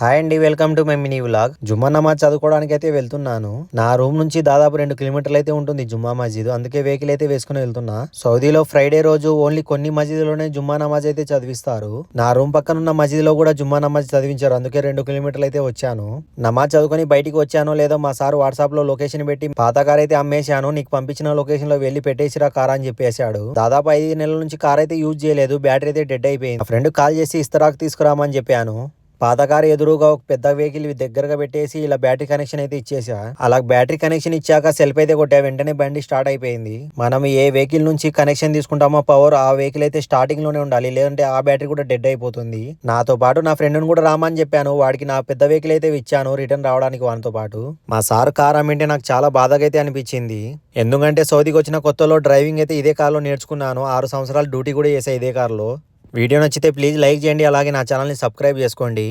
Hi అండి welcome to my mini vlog. Jumma నమాజ్ చదువుకోవడానికి అయితే వెళ్తున్నాను. నా రూమ్ నుంచి దాదాపు రెండు కిలోమీటర్లు అయితే ఉంటుంది జుమ్మా మస్జిద్ అందుకే వెహికల్ అయితే వేసుకుని వెళ్తున్నా. సౌదీలో ఫ్రైడే రోజు ఓన్లీ కొన్ని మస్జిద్లోనే జుమ్మా నమాజ్ అయితే చదివిస్తారు. నా రూమ్ పక్కన ఉన్న మస్జిద్లో కూడా జుమ్మా నమాజ్ చదివించారు. అందుకే రెండు కిలోమీటర్లు అయితే వచ్చాను. నమాజ్ చదువుకొని బయటికి వచ్చానో లేదో మా సార్ వాట్సాప్లో లొకేషన్ పెట్టి పాత కార్ అయితే అమ్మేశాను. నీకు పంపించిన లొకేషన్లో వెళ్ళి పెట్టేసిరా కార్ అని చెప్పేశాడు. దాదాపు ఐదు నెలల నుంచి కార్ అయితే యూజ్ చేయలేదు. బ్యాటరీ అయితే డెడ్ అయిపోయింది. ఫ్రెండ్ కాల్ చేసి ఇస్తరాకు తీసుకురామని చెప్పాను. పాత కారు ఎదురుగా ఒక పెద్ద వెహికల్ దగ్గరగా పెట్టేసి ఇలా బ్యాటరీ కనెక్షన్ అయితే ఇచ్చేసా. అలా బ్యాటరీ కనెక్షన్ ఇచ్చాక సెల్ఫ్ అయితే కొట్టా. వెంటనే బండి స్టార్ట్ అయిపోయింది. మనం ఏ వెహికల్ నుంచి కనెక్షన్ తీసుకుంటామో పవర్ ఆ వెహికల్ అయితే స్టార్టింగ్లోనే ఉండాలి. లేదంటే ఆ బ్యాటరీ కూడా డెడ్ అయిపోతుంది. నాతో పాటు నా ఫ్రెండ్ కూడా రామని చెప్పాను. వాడికి నా పెద్ద వెహికల్ అయితే ఇచ్చాను. రిటర్న్ రావడానికి వానితో పాటు. మా సార్ కార్ అమ్మింటే నాకు చాలా బాధగా అయితే అనిపించింది. ఎందుకంటే సౌదీకి వచ్చిన కొత్తలో డ్రైవింగ్ అయితే ఇదే కార్లో నేర్చుకున్నాను. ఆరు సంవత్సరాలు డ్యూటీ కూడా చేసా ఇదే కార్లో. వీడియో నచ్చితే ప్లీజ్ లైక్ చేయండి అలాగే నా ఛానల్ని సబ్స్క్రైబ్ చేసుకోండి.